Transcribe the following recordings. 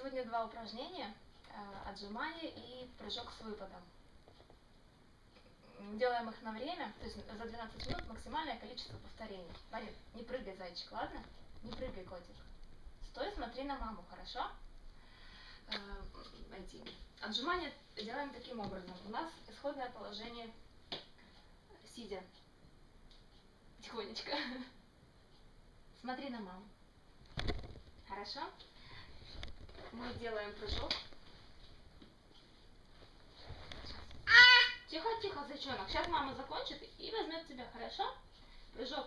Сегодня два упражнения, э, отжимание и прыжок с выпадом. Делаем их на время, то есть за 12 минут максимальное количество повторений. Марин, не прыгай, зайчик, ладно? Не прыгай, котик. Стой, смотри на маму, хорошо? Эти. Отжимания делаем таким образом. У нас исходное положение сидя. Тихонечко. Смотри на маму. Хорошо? Мы делаем прыжок. Тихо, тихо, зайчонок. Сейчас мама закончит и возьмет тебя, хорошо? Прыжок.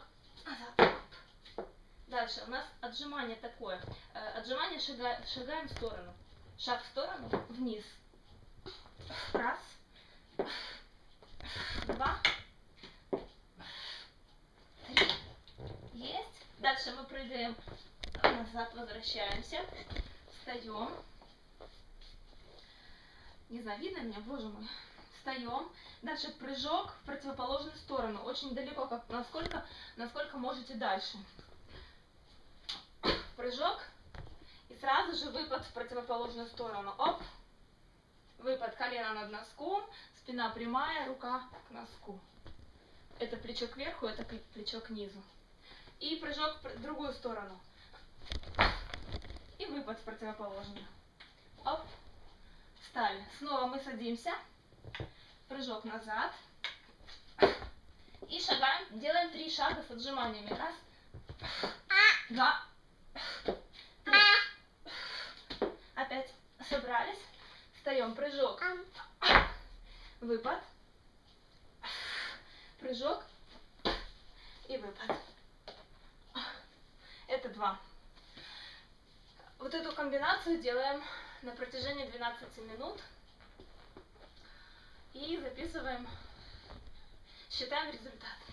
Дальше у нас отжимание такое. Э, отжимание шага, шагаем в сторону. Шаг в сторону, вниз. Раз. Два. Три. Есть. Дальше мы прыгаем назад, возвращаемся. Встаем. Не знаю, видно меня, боже мой. Встаем. Дальше прыжок в противоположную сторону. Очень далеко, как, насколько, насколько можете дальше. Прыжок. И сразу же выпад в противоположную сторону. Оп. Выпад колено над носком. Спина прямая, рука к носку. Это плечо кверху, это плечо к низу. И прыжок в другую сторону. И выпад в противоположную. Оп. Встали. Снова мы садимся. Прыжок назад. И шагаем. Делаем три шага с отжиманиями. Раз. Два. Три. Опять собрались. Встаем. Прыжок. Выпад. Прыжок. И выпад. Это два. Вот эту комбинацию делаем на протяжении 12 минут. И записываем, считаем результат.